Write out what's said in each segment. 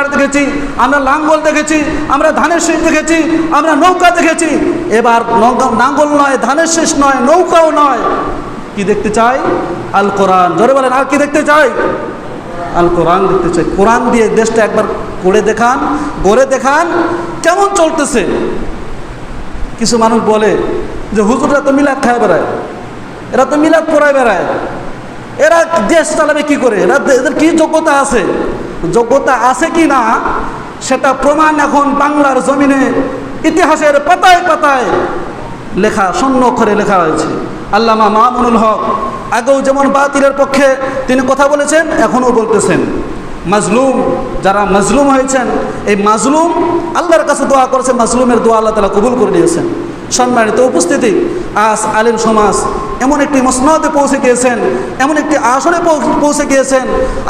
Tractor দেখেছি, আমরা লাঙ্গল দেখেছি, আমরা ধানের শীষ দেখেছি, আমরা নৌকা দেখেছি। এবার নাঙ্গল নয়, ধানের শীষ নয়, নৌকাও নয়। কি দেখতে চাই? আল কোরআন। জোরে বলেন, আর কি দেখতে চাই? আল কোরআন দেখতে চাই। কোরআন দিয়ে দেশটা একবার করে দেখান, গড়ে দেখান, কেমন চলতেছে? কিছু মানুষ বলে যে, হুজুররা তো মিলাদ খায় বেড়ায়, এরা তো মিলাদ পড়ায় বেড়ায়, এরা দেশ চালাবে কি করে? এরা এদের কি যোগ্যতা আছে? যোগ্যতা আছে কি না, সেটা প্রমাণ এখন বাংলার জমিনে ইতিহাসের পাতায় পাতায় লেখা, শূন্য অক্ষরে লেখা হয়েছে। আল্লামা মামুনুল হক আগেও যেমন বাতিলের পক্ষে তিনি কথা বলেছেন, এখনও বলতেছেন। মাজলুম, যারা মাজলুম হয়েছেন, এই মাজলুম আল্লাহর কাছে দোয়া করেছে, মাজলুমের দোয়া আল্লাহ তালা কবুল করে নিয়েছেন। সম্মানিত উপস্থিতি, আজ আলিম সমাজ এমন একটি মসনদে পৌঁছে গিয়েছেন, এমন একটি আসনে পৌঁছে গিয়েছেন।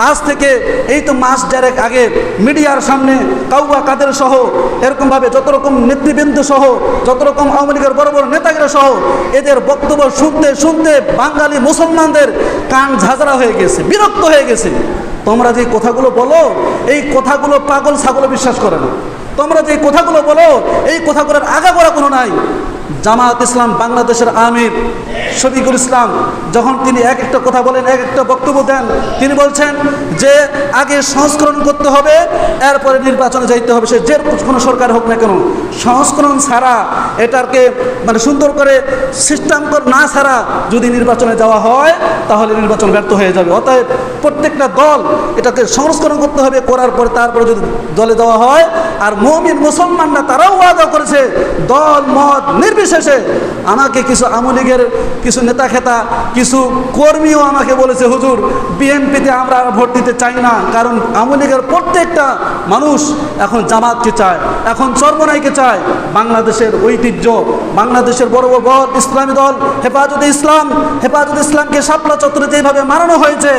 আজ থেকে এই তো মাস দেড়েক আগে মিডিয়ার সামনে কাউবা কাদের সহ, এরকমভাবে যত রকম নেতৃবৃন্দ সহ, যত রকম আওয়ামী লীগের বড় বড় নেতাগিরা সহ, এদের বক্তব্য শুনতে শুনতে বাঙালি মুসলমানদের কান ঝাঁঝরা হয়ে গেছে, বিরক্ত হয়ে গেছে। তোমরা যে কথাগুলো বলো, এই কথাগুলো পাগল ছাগল বিশ্বাস করে না। তোমরা যে কথাগুলো বলো, এই কথাগুলোর আগাগোড়া কোনো নাই। জামাত ইসলাম বাংলাদেশের আমির শফিকুল ইসলাম, যখন তিনি এক একটা কথা বলেন, এক একটা বক্তব্য দেন, তিনি বলছেন যে আগে সংস্করণ করতে হবে, এরপরে নির্বাচনে যাইতে হবে। সে যে কোনো সরকার হোক না কেন, সংস্করণ ছাড়া এটাকে মানে সুন্দর করে সিস্টেম না ছাড়া যদি নির্বাচনে যাওয়া হয়, তাহলে নির্বাচন ব্যর্থ হয়ে যাবে। অতএব প্রত্যেকটা দল এটাকে সংস্করণ করতে হবে, করার পরে তারপরে যদি দলে দেওয়া হয়, আর মমিন মুসলমানরা তারাও ওয়াদা করেছে, দল, মত নির্বিশেষে আমাকে কিছু আমলীগের কিছু নেতা খেতা কিছু কর্মীও আমাকে বলেছে, হুজুর, বিএনপিতে আমরা ভোট দিতে চাই না, কারণ আমলীগের প্রত্যেকটা মানুষ এখন জামাতকে চায়, এখন চর্মনাইকে চায়, বাংলাদেশের ঐতিহ্য, বাংলাদেশের বড় বড় ইসলামী দল, হেফাজতে ইসলাম, হেফাজতে ইসলামকে শাপলা চত্বরে যেভাবে মারানো হয়েছে,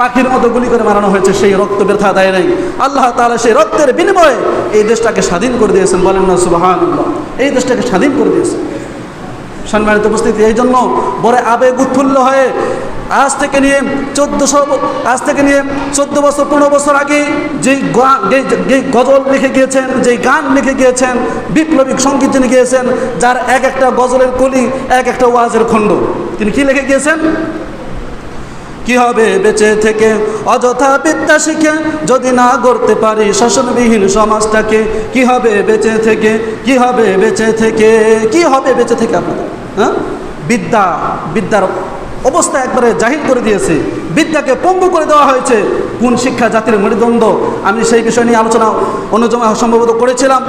পাখির মতো গুলি করে মারানো হয়েছে, সেই রক্ত ব্যথা দেয় নাই। আল্লাহ তাআলা সেই রক্তের বিনিময়ে এই দেশটাকে স্বাধীন করে দিয়েছেন, বলেন না সুবাহান এই দেশটাকে স্বাধীন করে দিয়েছেন সম্মানিত উপস্থিতি, এই জন্য বড় আবেগ উৎফুল্ল হয়ে আজ থেকে নিয়ে চোদ্দশো আজ থেকে নিয়ে চোদ্দ বছর, পনেরো বছর আগে যেই গজল লিখে গিয়েছেন যেই গান লিখে গিয়েছেন, বিপ্লবী সংগীত যিনি গিয়েছেন, যার এক একটা গজলের কলি, এক একটা ওয়াজের খণ্ড। তিনি কি লিখে গিয়েছেন? কি হবে বেঁচে থেকে? অযথা বিদ্যা শিখে যদি না গড়তে পারি শাসনবিহীন সমাজটাকে কি হবে বেঁচে থেকে? কি হবে বেঁচে থেকে? কি হবে বেঁচে থেকে আপনাদের? হ্যাঁ? বিদ্যা, বিদ্যার অবস্থা একবারে জাহির করে দিয়েছে। বিদ্যাকে পঙ্গু করে দেওয়া হয়েছে। কোন শিক্ষা জাতির মেরুদণ্ড? আমি সেই বিষয় নিয়ে আলোচনা অন্য সম্ভবত করেছিলাম।